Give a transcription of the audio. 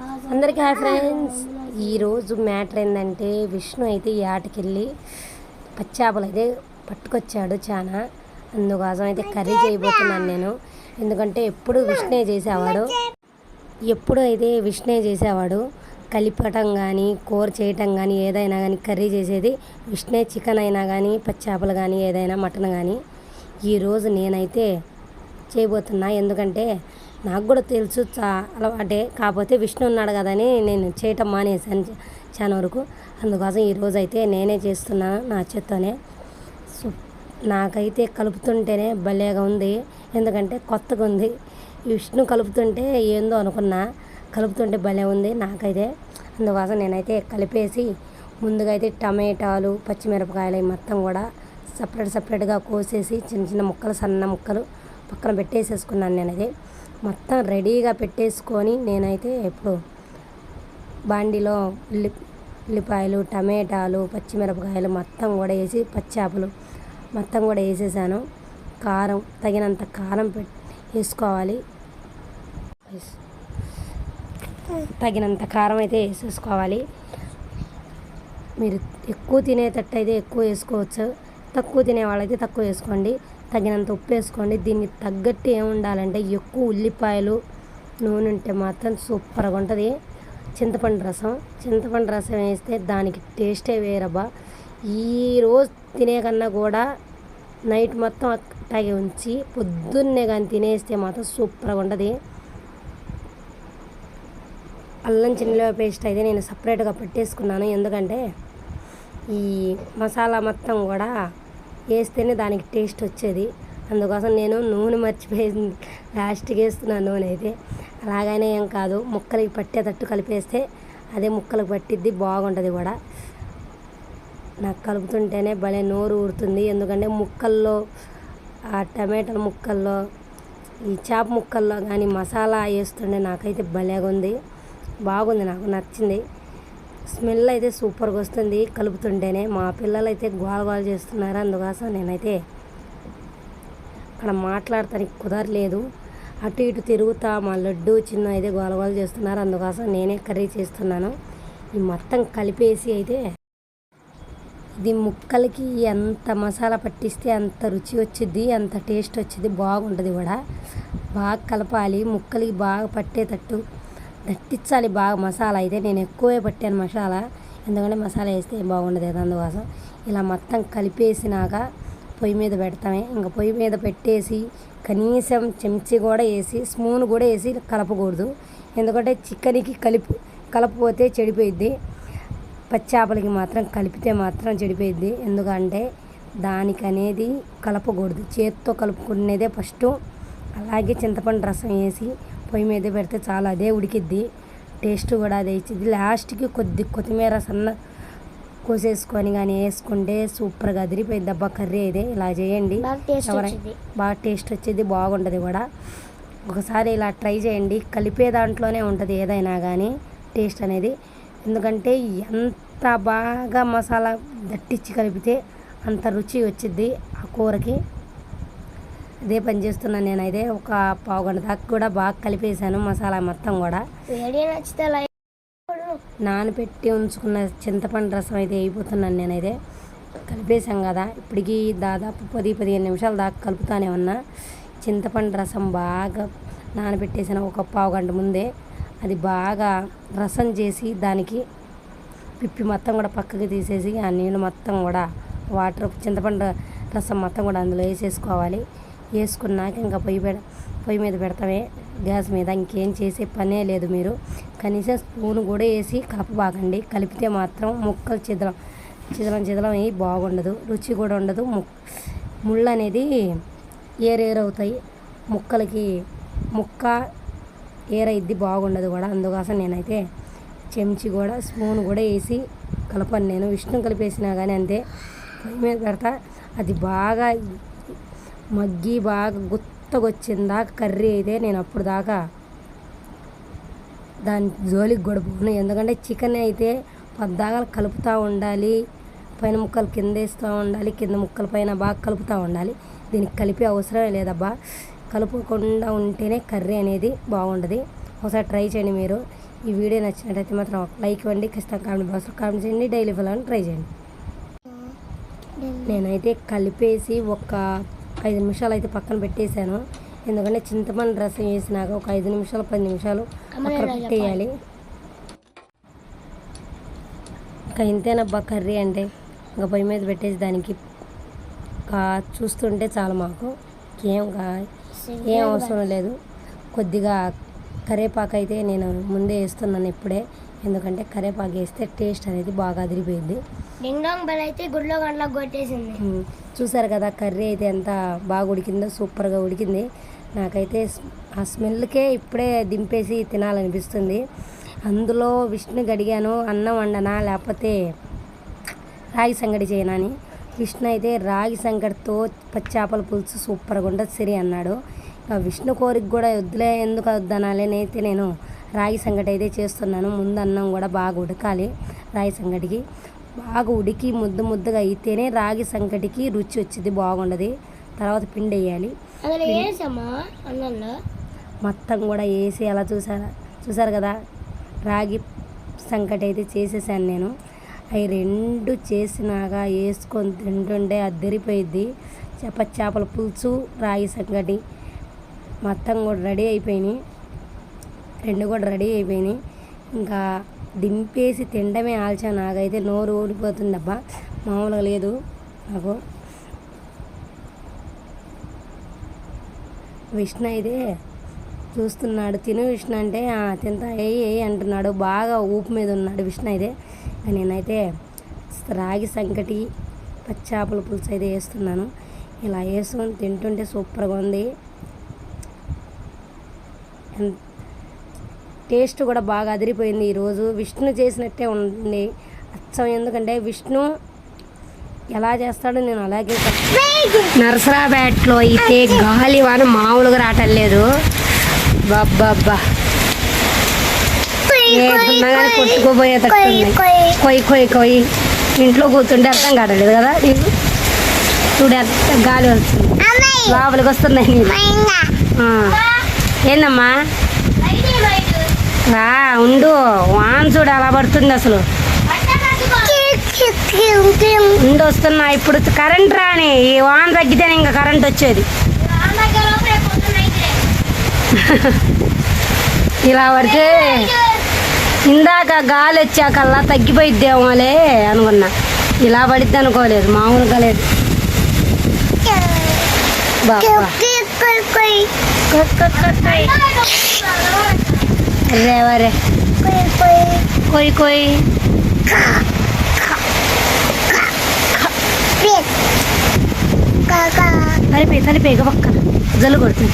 అందరికీ hi friends. ఈరోజు matter ఏంటంటే విష్ణు అయితే ఈ ఆటకెళ్ళి పచ్చాపలు అయితే పట్టుకొచ్చాడు చాలా అందుకోసం అయితే కర్రీ చేయబోతున్నాను నేను. ఎందుకంటే ఎప్పుడు విష్ణే చేసేవాడు. ఎప్పుడు అయితే విష్ణే చేసేవాడు కలిపటం కానీ కూర చేయటం కానీ ఏదైనా కానీ కర్రీ చేసేది విష్ణే చికెన్ అయినా కానీ పచ్చాపలు కానీ ఏదైనా మటన్ కానీ ఈరోజు నేనైతే చేయబోతున్నా. ఎందుకంటే నాకు కూడా తెలుసు చా అలవాటే. కాకపోతే విష్ణు ఉన్నాడు కదని నేను చేయటం మానేసాను చాలా వరకు. అందుకోసం ఈరోజు అయితే నేనే చేస్తున్నాను నా చేత్తోనే. సో నాకైతే కలుపుతుంటేనే భలేగా ఉంది. ఎందుకంటే కొత్తగా ఉంది. ఈ విష్ణు కలుపుతుంటే ఏందో అనుకున్నా కలుపుతుంటే భలే ఉంది నాకైతే. అందుకోసం నేనైతే కలిపేసి ముందుగా అయితే టమాటాలు పచ్చిమిరపకాయలు మొత్తం కూడా సపరేట్ సపరేట్గా కోసేసి చిన్న చిన్న ముక్కలు సన్న ముక్కలు పక్కన పెట్టేసేసుకున్నాను నేనైతే. మొత్తం రెడీగా పెట్టేసుకొని నేనైతే ఇప్పుడు బాండిలో ఉల్లి ఉల్లిపాయలు టమాటాలు పచ్చిమిరపకాయలు మొత్తం కూడా వేసి పచ్చాపలు మొత్తం కూడా వేసేసాను. కారం తగినంత కారం పెట్ వేసుకోవాలి. తగినంత కారం అయితే వేసేసుకోవాలి. మీరు ఎక్కువ తినేటట్టు అయితే ఎక్కువ వేసుకోవచ్చు. తక్కువ తినే వాళ్ళైతే తక్కువ వేసుకోండి. తగినంత ఉప్పు వేసుకోండి. దీనికి తగ్గట్టు ఏముండాలంటే ఎక్కువ ఉల్లిపాయలు నూనె ఉంటే మాత్రం సూపర్గా ఉంటుంది. చింతపండు రసం. చింతపండు రసం వేస్తే దానికి టేస్టే వేరబ్బా. ఈరోజు తినే కన్నా కూడా నైట్ మొత్తం అట్టాగే ఉంచి పొద్దున్నే కానీ తినేస్తే మాత్రం సూపర్గా ఉంటుంది. అల్లం చిన్నలో పేస్ట్ అయితే నేను సపరేట్గా పెట్టేసుకున్నాను. ఎందుకంటే ఈ మసాలా మొత్తం కూడా వేస్తేనే దానికి టేస్ట్ వచ్చేది. అందుకోసం నేను నూనె మర్చిపోయింది లాస్ట్కి వేస్తున్నాను నూనె అయితే అలాగనే ఏం కాదు ముక్కలకి పట్టేటట్టు కలిపేస్తే అదే ముక్కలకు పట్టిద్ది బాగుంటుంది కూడా. నాకు కలుపుతుంటేనే భలే నోరు ఊరుతుంది. ఎందుకంటే ముక్కల్లో ఆ టమాటాల ముక్కల్లో ఈ చేప ముక్కల్లో కానీ మసాలా వేస్తుండే నాకైతే భలేగా ఉంది బాగుంది నాకు నచ్చింది. స్మెల్ అయితే సూపర్గా వస్తుంది కలుపుతుంటేనే. మా పిల్లలు అయితే గోల గోల చేస్తున్నారు అందుకోసం నేనైతే అక్కడ మాట్లాడటానికి కుదరలేదు. అటు ఇటు తిరుగుతా మా లడ్డు చిన్న అయితే గోల గోల చేస్తున్నారు అందుకోసం నేనే కర్రీ చేస్తున్నాను. ఈ మొత్తం కలిపేసి అయితే ఇది ముక్కలకి ఎంత మసాలా పట్టిస్తే అంత రుచి వచ్చింది అంత టేస్ట్ వచ్చింది బాగుంటుంది కూడా బాగా కలపాలి ముక్కలకి బాగా పట్టేటట్టు దట్టించాలి బాగా మసాలా. అయితే నేను ఎక్కువే పట్టాను మసాలా. ఎందుకంటే మసాలా వేస్తే బాగుండదు కదా అందుకోసం. ఇలా మొత్తం కలిపేసినాక పొయ్యి మీద పెడతామే. ఇంకా పొయ్యి మీద పెట్టేసి కనీసం చెంచి కూడా వేసి స్పూన్ కూడా వేసి కలపకూడదు. ఎందుకంటే చికెన్కి కలిపి కలపపోతే చెడిపోయిద్ది. పచ్చాపలకి మాత్రం కలిపితే మాత్రం చెడిపోయిద్ది. ఎందుకంటే దానికి అనేది కలపకూడదు. చేత్తో కలుపుకునేదే ఫస్ట్. అలాగే చింతపండు రసం వేసి పొయ్యి మీద పెడితే చాలా అదే ఉడికిద్ది. టేస్ట్ కూడా అదే ఇచ్చింది. లాస్ట్కి కొద్ది కొత్తిమీర సన్న కోసేసుకొని కానీ వేసుకుంటే సూపర్గా అదిరిపోయింది. అబ్బా కర్రీ అయితే ఇలా చేయండి. బాగా టేస్ట్ వచ్చేది. బాగుంటుంది కూడా. ఒకసారి ఇలా ట్రై చేయండి. కలిపే దాంట్లోనే ఉంటుంది ఏదైనా కానీ టేస్ట్ అనేది. ఎందుకంటే ఎంత బాగా మసాలా దట్టించి కలిపితే అంత రుచి వచ్చిద్ది ఆ కూరకి. అదే పని చేస్తున్నాను నేనైతే ఒక పావు గంట దాకా కూడా బాగా కలిపేసాను మసాలా మొత్తం కూడా. నానబెట్టి ఉంచుకున్న చింతపండు రసం అయితే అయిపోతున్నాను నేనైతే. కలిపేసాం కదా ఇప్పటికి దాదాపు పది పదిహేను నిమిషాల దాకా కలుపుతానే ఉన్నా. చింతపండు రసం బాగా నానబెట్టేసిన ఒక పావు గంట ముందే అది బాగా రసం చేసి దానికి పిప్పి మొత్తం కూడా పక్కకి తీసేసి ఆ నీళ్ళు మొత్తం కూడా వాటర్ చింతపండు రసం మొత్తం కూడా అందులో వేసేసుకోవాలి. వేసుకున్నాక ఇంకా పొయ్యి పెడ పొయ్యి మీద పెడతామే. గ్యాస్ మీద ఇంకేం చేసే పనే లేదు మీరు. కనీసం స్పూన్ కూడా వేసి కలపబాకండి కలిపితే మాత్రం ముక్కలు చిదలం చిదలం చిదలం అయ్యి బాగుండదు. రుచి కూడా ఉండదు. ముళ్ళు అనేది ఏరేరవుతాయి. ముక్కలకి ముక్క ఏరైద్ది బాగుండదు కూడా. అందుకోసం నేనైతే చెంచి కూడా స్పూన్ కూడా వేసి కలపను నేను. విష్ణు కలిపేసినా కానీ అంతే. పొయ్యి మీద పెడతా. అది బాగా మగ్గి బాగా గుత్తగా వచ్చిందా కర్రీ అయితే నేను అప్పుడు దాకా దాని జోలికి కూడా పోను. ఎందుకంటే చికెన్ అయితే పద్దాగా కలుపుతూ ఉండాలి పైన ముక్కలు కింద వేస్తూ ఉండాలి కింద ముక్కల పైన బాగా కలుపుతూ ఉండాలి. దీనికి కలిపే అవసరమే లేదబ్బా. కలుపుకుండా ఉంటేనే కర్రీ అనేది బాగుంటుంది ఒకసారి ట్రై చేయండి మీరు. ఈ వీడియో నచ్చినట్టయితే మాత్రం ఒక లైక్ ఇవ్వండి. ఖచ్చితంగా కామెంట్ బాక్స్లో కామెంట్ చేయండి. డైలీ ఫాలో ట్రై చేయండి. నేనైతే కలిపేసి ఒక ఐదు నిమిషాలు అయితే పక్కన పెట్టేశాను. ఎందుకంటే చింతపండు రసం వేసినాక ఒక ఐదు నిమిషాలు పది నిమిషాలు పక్కన పెట్టేయాలి. ఇంకా ఇంతేనబ్బా కర్రీ అంటే? ఇంకా పొయ్యి మీద పెట్టేసి దానికి చూస్తుంటే చాలు మాకు. ఏం కా- ఏం అవసరం లేదు. కొద్దిగా కరేపాకు అయితే నేను ముందే వేస్తున్నాను ఇప్పుడే. ఎందుకంటే కరేపాకు వేస్తే టేస్ట్ అనేది బాగా అదిరిపోయింది. డింగ్ బెల్ అయితే గుడిలో గంటల కొట్టేసింది. చూసారు కదా కర్రీ అయితే ఎంత బాగా ఉడికిందో సూపర్గా ఉడికింది. నాకైతే ఆ స్మెల్కే ఇప్పుడే దింపేసి తినాలనిపిస్తుంది. అందులో విష్ణు గడిగాను అన్నం వండనా లేకపోతే రాగి సంగటి చేయనా అని. విష్ణు అయితే రాగి సంగటితో పచ్చాపల పులుసు సూపర్గా ఉండదు సరి అన్నాడు. విష్ణు కోరిక కూడా వద్దులే ఎందుకు వద్దనాలేనైతే అయితే నేను రాగి సంగటి అయితే చేస్తున్నాను. ముందు అన్నం కూడా బాగా ఉడకాలి రాగి సంగటికి. బాగా ఉడికి ముద్ద ముద్దగా అయితేనే రాగి సంగటికి రుచి వచ్చింది బాగుండదు. తర్వాత పిండి వేయాలి. మొత్తం కూడా వేసి అలా చూసారా? చూసారు కదా? రాగి సంకటి అయితే చేసేసాను నేను. అవి రెండు చేసినాక వేసుకొని తింటుంటే అద్దరిపోయిద్ది చేప చేపల పులుసు రాగి సంకటి మొత్తం కూడా రెడీ అయిపోయినాయి. రెండు కూడా రెడీ అయిపోయినాయి. ఇంకా దింపేసి తినడమే ఆల్చా నాకైతే నోరు ఊడిపోతుందబ్బా. మామూలుగా లేదు నాకు. విష్ణు అయితే చూస్తున్నాడు. తిను విష్ణు అంటే తింటా ఏ ఏ అంటున్నాడు. బాగా ఊపు మీద ఉన్నాడు విష్ణు అయితే. నేనైతే రాగి సంకటి పచ్చాపల పులుసు అయితే వేస్తున్నాను. ఇలా వేసుకొని తింటుంటే సూపర్గా ఉంది. ఎంత టేస్ట్ కూడా బాగా అదిరిపోయింది ఈరోజు విష్ణు చేసినట్టే ఉంది అచ్చం ఎందుకంటే విష్ణు ఎలా చేస్తాడో నేను అలాగే నరసరాపేటలో అయితే గాలి వాన మామూలుగా రావటం లేదు. బాబ్బా కానీ కొట్టుకుపోయేటట్టుంది. కొయ్యి కొయ్యి కొయ్యి ఇంట్లో కూర్చుంటే అర్థం కావట్లేదు కదా నీకు? చూడు ఎంత గాలి వస్తుంది. లోపలికి వస్తున్నాయి ఆ. ఏందమ్మా రా ఉండు వాన చూడు అలా పడుతుంది అసలు. ఉండి వస్తున్నా ఇప్పుడు కరెంట్ రాని ఈ వాన తగ్గితేనే ఇంకా కరెంట్ వచ్చేది. ఇలా పడితే ఇందాక గాలి వచ్చాకల్లా తగ్గిపోయిద్దేమోలే అనుకున్నా. ఇలా పడిద్ది అనుకోలేదు మామూలుగా లేదు. कोई कोई। अरे पे अरे पे ग पक्का जल करते